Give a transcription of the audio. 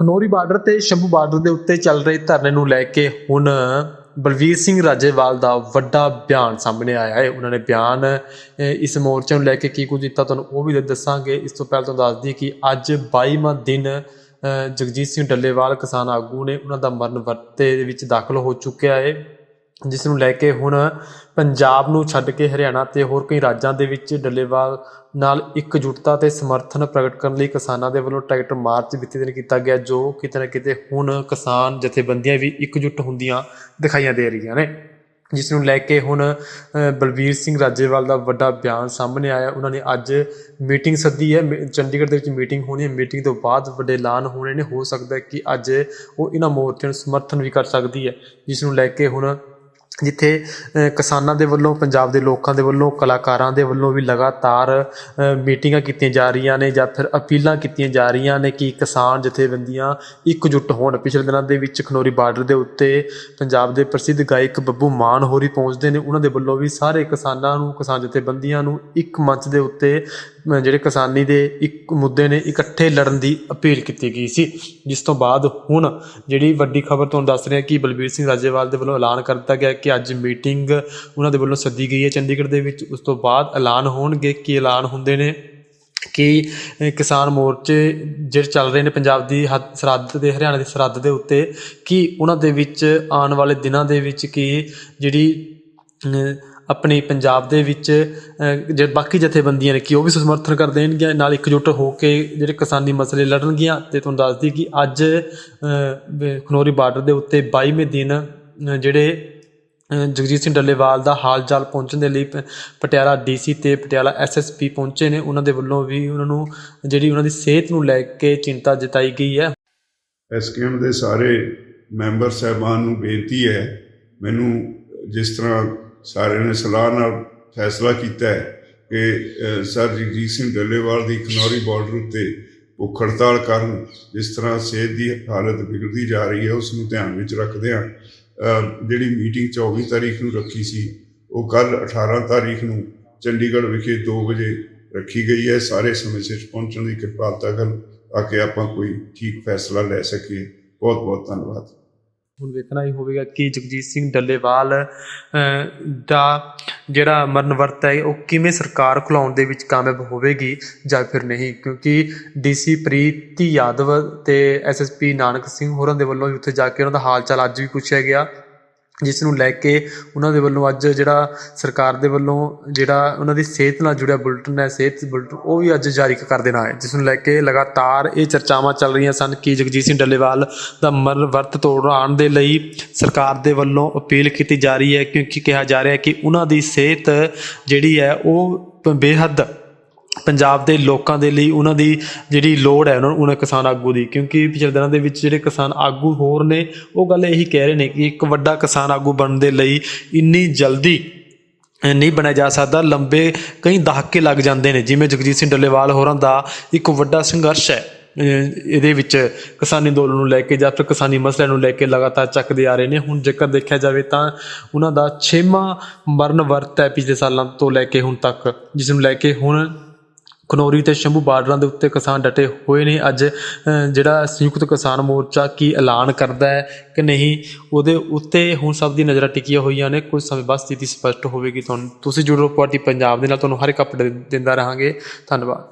Khanauri border ਤੇ Shambhu border ਦੇ ਉੱਤੇ ਚੱਲ ਰਹੇ ਧਰਨੇ ਨੂੰ ਲੈ ਕੇ ਹੁਣ ਬਲਵੀਰ ਸਿੰਘ ਰਾਜੇਵਾਲ ਦਾ ਵੱਡਾ ਬਿਆਨ ਸਾਹਮਣੇ ਆਇਆ ਹੈ। ਉਹਨਾਂ ਨੇ ਬਿਆਨ ਇਸ ਮੋਰਚੇ ਨੂੰ ਲੈ ਕੇ ਕੀ ਕੁਝ ਦਿੱਤਾ ਤੁਹਾਨੂੰ ਉਹ ਵੀ ਦੱਸਾਂਗੇ। ਇਸ ਤੋਂ ਪਹਿਲਾਂ ਤੁਹਾਨੂੰ ਦੱਸ ਦਈਏ ਕਿ ਅੱਜ 22ਵਾਂ ਦਿਨ ਜਗਜੀਤ ਸਿੰਘ ਡੱਲੇਵਾਲ ਕਿਸਾਨ ਆਗੂ ਨੇ ਉਹਨਾਂ ਦਾ ਮਰਨ ਵਰਤੇ ਦੇ ਵਿੱਚ ਦਾਖਲ ਹੋ ਚੁੱਕਿਆ ਹੈ। ਜਿਸ ਨੂੰ ਲੈ ਕੇ ਹੁਣ ਪੰਜਾਬ ਨੂੰ ਛੱਡ ਕੇ ਹਰਿਆਣਾ ਤੇ ਹੋਰ ਕਈ ਰਾਜਾਂ ਦੇ ਵਿੱਚ ਡੱਲੇਵਾਲ ਨਾਲ ਇਕਜੁੱਟਤਾ ਤੇ ਸਮਰਥਨ ਪ੍ਰਗਟ ਕਰਨ ਲਈ ਕਿਸਾਨਾਂ ਦੇ ਵੱਲੋਂ ਟਰੈਕਟਰ ਮਾਰਚ ਬੀਤੇ ਦਿਨ ਕੀਤਾ ਗਿਆ ਜੋ ਕਿਤੇ ਨਾ ਕਿਤੇ ਹੁਣ ਕਿਸਾਨ ਜਥੇਬੰਦੀਆਂ ਵੀ ਇਕਜੁੱਟ ਹੁੰਦੀਆਂ ਦਿਖਾਈਆਂ ਦੇ ਰਹੀਆਂ ਨੇ। ਜਿਸ ਨੂੰ ਲੈ ਕੇ ਹੁਣ ਅ, ਬਲਵੀਰ ਸਿੰਘ ਰਾਜੇਵਾਲ ਦਾ ਵੱਡਾ ਬਿਆਨ ਸਾਹਮਣੇ ਆਇਆ। ਉਹਨਾਂ ਨੇ ਅੱਜ ਮੀਟਿੰਗ ਸੱਦੀ ਹੈ। ਮੀ- ਚੰਡੀਗੜ੍ਹ ਦੇ ਵਿੱਚ ਮੀਟਿੰਗ ਹੋਣੀ ਹੈ। ਮੀਟਿੰਗ ਤੋਂ ਬਾਅਦ ਵੱਡੇ ਐਲਾਨ ਹੋਣੇ ਨੇ। ਹੋ ਸਕਦਾ ਹੈ ਕਿ ਅੱਜ ਉਹ ਇਹਨਾਂ ਮੋਰਚਿਆਂ ਨੂੰ ਸਮਰਥਨ ਵੀ ਕਰ ਸਕਦੀ ਹੈ। ਜਿਸ ਨੂੰ ਲੈ ਕੇ ਹੁਣ ਜਿੱਥੇ ਕਿਸਾਨਾਂ ਦੇ ਵੱਲੋਂ, ਪੰਜਾਬ ਦੇ ਲੋਕਾਂ ਦੇ ਵੱਲੋਂ, ਕਲਾਕਾਰਾਂ ਦੇ ਵੱਲੋਂ ਵੀ ਲਗਾਤਾਰ ਮੀਟਿੰਗਾਂ ਕੀਤੀਆਂ ਜਾ ਰਹੀਆਂ ਨੇ ਜਾਂ ਫਿਰ ਅਪੀਲਾਂ ਕੀਤੀਆਂ ਜਾ ਰਹੀਆਂ ਨੇ ਕਿ ਕਿਸਾਨ ਜਥੇਬੰਦੀਆਂ ਇਕਜੁੱਟ ਹੋਣ। ਪਿਛਲੇ ਦਿਨਾਂ ਦੇ ਵਿੱਚ ਖਨੌਰੀ ਬਾਰਡਰ ਦੇ ਉੱਤੇ ਪੰਜਾਬ ਦੇ ਪ੍ਰਸਿੱਧ ਗਾਇਕ ਬੱਬੂ ਮਾਨ ਹੋਰੀ ਪਹੁੰਚਦੇ ਨੇ। ਉਹਨਾਂ ਦੇ ਵੱਲੋਂ ਵੀ ਸਾਰੇ ਕਿਸਾਨਾਂ ਨੂੰ, ਕਿਸਾਨ ਜਥੇਬੰਦੀਆਂ ਨੂੰ ਇੱਕ ਮੰਚ ਦੇ ਉੱਤੇ ਜਿਹੜੇ ਕਿਸਾਨੀ ਦੇ ਇੱਕ ਮੁੱਦੇ ਨੇ, ਇਕੱਠੇ ਲੜਨ ਦੀ ਅਪੀਲ ਕੀਤੀ ਗਈ ਸੀ। ਜਿਸ ਤੋਂ ਬਾਅਦ ਹੁਣ ਜਿਹੜੀ ਵੱਡੀ ਖਬਰ ਤੁਹਾਨੂੰ ਦੱਸ ਰਿਹਾ ਕਿ ਬਲਬੀਰ ਸਿੰਘ ਰਾਜੇਵਾਲ ਦੇ ਵੱਲੋਂ ਐਲਾਨ ਕਰ ਦਿੱਤਾ ਗਿਆ ਕਿ ਅੱਜ ਮੀਟਿੰਗ ਉਹਨਾਂ ਦੇ ਵੱਲੋਂ ਸੱਦੀ ਗਈ ਹੈ। ਚੰਡੀਗੜ੍ਹ ਦੇ ਵਿੱਚ ਉਸ ਤੋਂ ਬਾਅਦ ਐਲਾਨ ਹੋਣਗੇ। ਕੀ ਐਲਾਨ ਹੁੰਦੇ ਨੇ? ਕਿ ਕਿਸਾਨ ਮੋਰਚੇ ਜਿਹੜੇ ਚੱਲ ਰਹੇ ਨੇ ਪੰਜਾਬ ਦੀ ਹੱਦ ਸਰਹੱਦ ਤੇ ਹਰਿਆਣਾ ਦੀ ਸਰਹੱਦ ਦੇ ਉੱਤੇ ਕਿ ਉਹਨਾਂ ਦੇ ਵਿੱਚ ਆਉਣ ਵਾਲੇ ਦਿਨਾਂ ਦੇ ਵਿੱਚ ਕੀ ਜਿਹੜੀ ਆਪਣੀ ਪੰਜਾਬ ਦੇ ਵਿੱਚ ਅ, ਜਿਹੜੇ ਬਾਕੀ ਜਥੇਬੰਦੀਆਂ ਨੇ ਕਿ ਉਹ ਵੀ ਸਮਰਥਨ ਕਰ ਦੇਣਗੀਆਂ? ਨਾਲ ਇਕਜੁੱਟ ਹੋ ਕੇ ਜਿਹੜੇ ਕਿਸਾਨੀ ਮਸਲੇ ਲੜਨਗੀਆਂ ਤੇ ਤੁਹਾਨੂੰ ਦੱਸਦੀ ਕਿ ਅੱਜ ਅ, ਖਨੌਰੀ ਬਾਰਡਰ ਦੇ ਉੱਤੇ 22ਵੇਂ ਦਿਨ ਜਿਹੜੇ ਜਗਜੀਤ ਸਿੰਘ ਡੱਲੇਵਾਲ ਦਾ ਹਾਲ ਚਾਲ ਪਹੁੰਚਣ ਦੇ ਲਈ ਪ- ਪਟਿਆਲਾ ਡੀਸੀ ਤੇ ਪਟਿਆਲਾ ਐਸਐਸਪੀ ਪਹੁੰਚੇ ਨੇ। ਉਹਨਾਂ ਦੇ ਵੱਲੋਂ ਵੀ ਉਹਨਾਂ ਨੂੰ ਜਿਹੜੀ ਉਹਨਾਂ ਦੀ ਸਿਹਤ ਨੂੰ ਲੈ ਕੇ ਚਿੰਤਾ ਜਤਾਈ ਗਈ ਹੈ। ਐਸਕੇਐਮ ਦੇ ਸਾਰੇ ਮੈਂਬਰ ਸਹਿਬਾਨ ਨੂੰ ਬੇਨਤੀ ਹੈ ਮੈਨੂੰ ਜਿਸ ਤਰ੍ਹਾਂ ਸਾਰਿਆਂ ਨੇ ਸਲਾਹ ਨਾਲ ਫੈਸਲਾ ਕੀਤਾ ਹੈ ਕਿ ਸਰ ਜਗਜੀਤ ਸਿੰਘ ਡੱਲੇਵਾਲ ਦੀ ਖਨੌਰੀ ਬਾਰਡਰ ਉੱਤੇ ਭੁੱਖ ਹੜਤਾਲ ਕਾਰਨ ਜਿਸ ਤਰ੍ਹਾਂ ਸਿਹਤ ਦੀ ਹਾਲਤ ਵਿਗੜਦੀ ਜਾ ਰਹੀ ਹੈ ਉਸ ਨੂੰ ਧਿਆਨ ਵਿੱਚ ਰੱਖਦਿਆਂ ਅ, ਜਿਹੜੀ ਮੀਟਿੰਗ 24 ਤਾਰੀਖ ਨੂੰ ਰੱਖੀ ਸੀ, ਉਹ ਕੱਲ 18 ਤਾਰੀਖ ਨੂੰ ਚੰਡੀਗੜ੍ਹ ਵਿਖੇ 2 ਵਜੇ ਰੱਖੀ ਗਈ ਹੈ। ਸਾਰੇ ਸਮੇਂ ਸਿਰ ਪਹੁੰਚਣ ਦੀ ਕਿਰਪਾਲਤਾ ਕਰਨ ਤਾਂ ਕਿ ਆਪਾਂ ਕੋਈ ਠੀਕ ਫੈਸਲਾ ਲੈ ਸਕੀਏ। ਬਹੁਤ ਬਹੁਤ ਧੰਨਵਾਦ। ਹੁਣ ਵੇਖਣਾ ਹੀ ਹੋਵੇਗਾ ਕਿ ਜਗਜੀਤ ਸਿੰਘ ਡੱਲੇਵਾਲ ਦਾ ਜਿਹੜਾ ਮਰਨ ਵਰਤ ਹੈ, ਉਹ ਕਿਵੇਂ ਸਰਕਾਰ ਖੁਲਾਉਣ ਦੇ ਵਿੱਚ ਕਾਮਯਾਬ ਹੋਵੇਗੀ ਜਾਂ ਫਿਰ ਨਹੀਂ? ਕਿਉਂਕਿ ਡੀਸੀ ਪ੍ਰੀਤੀ ਯਾਦਵ ਤੇ ਐਸਐਸਪੀ ਨਾਨਕ ਸਿੰਘ ਹੋਰਾਂ ਦੇ ਵੱਲੋਂ ਵੀ ਉੱਥੇ ਜਾ ਕੇ ਉਹਨਾਂ ਦਾ ਹਾਲ ਚਾਲ ਅੱਜ ਵੀ ਪੁੱਛਿਆ ਗਿਆ। ਜਿਸ ਨੂੰ ਲੈ ਕੇ ਉਹਨਾਂ ਦੇ ਵੱਲੋਂ ਅੱਜ ਜਿਹੜਾ ਸਰਕਾਰ ਦੇ ਵੱਲੋਂ ਜਿਹੜਾ ਉਹਨਾਂ ਦੀ ਸਿਹਤ ਨਾਲ ਜੁੜਿਆ ਬੁਲਟਨ ਹੈ, ਸਿਹਤ ਬੁਲਟਨ ਉਹ ਵੀ ਅੱਜ ਜਾਰੀ ਕਰ ਦੇਣਾ ਹੈ। ਜਿਸ ਨੂੰ ਲੈ ਕੇ ਲਗਾਤਾਰ ਇਹ ਚਰਚਾਵਾਂ ਚੱਲ ਰਹੀਆਂ ਸਨ ਕਿ ਜਗਜੀਤ ਸਿੰਘ ਡੱਲੇਵਾਲ ਦਾ ਮਰਨ ਵਰਤ ਤੋੜਾਉਣ ਦੇ ਲਈ ਸਰਕਾਰ ਦੇ ਵੱਲੋਂ ਅਪੀਲ ਕੀਤੀ ਜਾ ਰਹੀ ਹੈ, ਕਿਉਂਕਿ ਕਿਹਾ ਜਾ ਰਿਹਾ ਹੈ ਕਿ ਉਹਨਾਂ ਦੀ ਸਿਹਤ ਜਿਹੜੀ ਹੈ, ਉਹ ਬੇਹੱਦ ਪੰਜਾਬ ਦੇ ਲੋਕਾਂ ਦੇ ਲਈ ਉਹਨਾਂ ਦੀ ਜਿਹੜੀ ਲੋੜ ਹੈ, ਉਹਨਾਂ ਉਹਨਾਂ ਕਿਸਾਨ ਆਗੂ ਦੀ। ਕਿਉਂਕਿ ਪਿਛਲੇ ਦਿਨਾਂ ਦੇ ਵਿੱਚ ਜਿਹੜੇ ਕਿਸਾਨ ਆਗੂ ਹੋਰ ਨੇ, ਉਹ ਗੱਲ ਇਹੀ ਕਹਿ ਰਹੇ ਨੇ ਕਿ ਇੱਕ ਵੱਡਾ ਕਿਸਾਨ ਆਗੂ ਬਣਨ ਦੇ ਲਈ ਇੰਨੀ ਜਲਦੀ ਨਹੀਂ ਬਣਿਆ ਜਾ ਸਕਦਾ। ਲੰਬੇ ਕਈ ਦਹਾਕੇ ਲੱਗ ਜਾਂਦੇ ਨੇ, ਜਿਵੇਂ ਜਗਜੀਤ ਸਿੰਘ ਡੱਲੇਵਾਲ ਹੋਰਾਂ ਦਾ ਇੱਕ ਵੱਡਾ ਸੰਘਰਸ਼ ਹੈ। ਇਹਦੇ ਵਿੱਚ ਕਿਸਾਨੀ ਅੰਦੋਲਨ ਨੂੰ ਲੈ ਕੇ ਜਾਂ ਫਿਰ ਕਿਸਾਨੀ ਮਸਲਿਆਂ ਨੂੰ ਲੈ ਕੇ ਲਗਾਤਾਰ ਚੱਕਦੇ ਆ ਰਹੇ ਨੇ। ਹੁਣ ਜੇਕਰ ਦੇਖਿਆ ਜਾਵੇ ਤਾਂ ਉਹਨਾਂ ਦਾ 6ਵਾਂ ਮਰਨ ਵਰਤ ਹੈ ਪਿਛਲੇ ਸਾਲਾਂ ਤੋਂ ਲੈ ਕੇ ਹੁਣ ਤੱਕ, ਜਿਸ ਨੂੰ ਲੈ ਕੇ ਹੁਣ ਖਨੌਰੀ ਤੇ ਸ਼ੰਭੂ ਬਾਰਡਰਾਂ ਦੇ ਉੱਤੇ ਕਿਸਾਨ ਡਟੇ ਹੋਏ ਨੇ। ਅੱਜ ਜਿਹੜਾ ਸੰਯੁਕਤ ਕਿਸਾਨ ਮੋਰਚਾ ਕੀ ਐਲਾਨ ਕਰਦਾ ਹੈ ਕਿ ਨਹੀਂ, ਉਹਦੇ ਉੱਤੇ ਹੁਣ ਸਭ ਦੀ ਨਜ਼ਰਾਂ ਟਿਕੀਆਂ ਹੋਈਆਂ ਨੇ। ਕੁਝ ਸਮੇਂ ਬਾਅਦ ਸਥਿਤੀ ਸਪਸ਼ਟ ਹੋਵੇਗੀ। ਤੁਹਾਨੂੰ ਤੁਸੀਂ ਜੁੜੋ ਪਾਰਟੀ ਪੰਜਾਬ ਦੇ ਨਾਲ। ਤੁਹਾਨੂੰ ਹਰ ਇੱਕ ਅਪਡੇਟ ਦਿੰਦਾ ਰਹਾਂਗੇ। ਧੰਨਵਾਦ।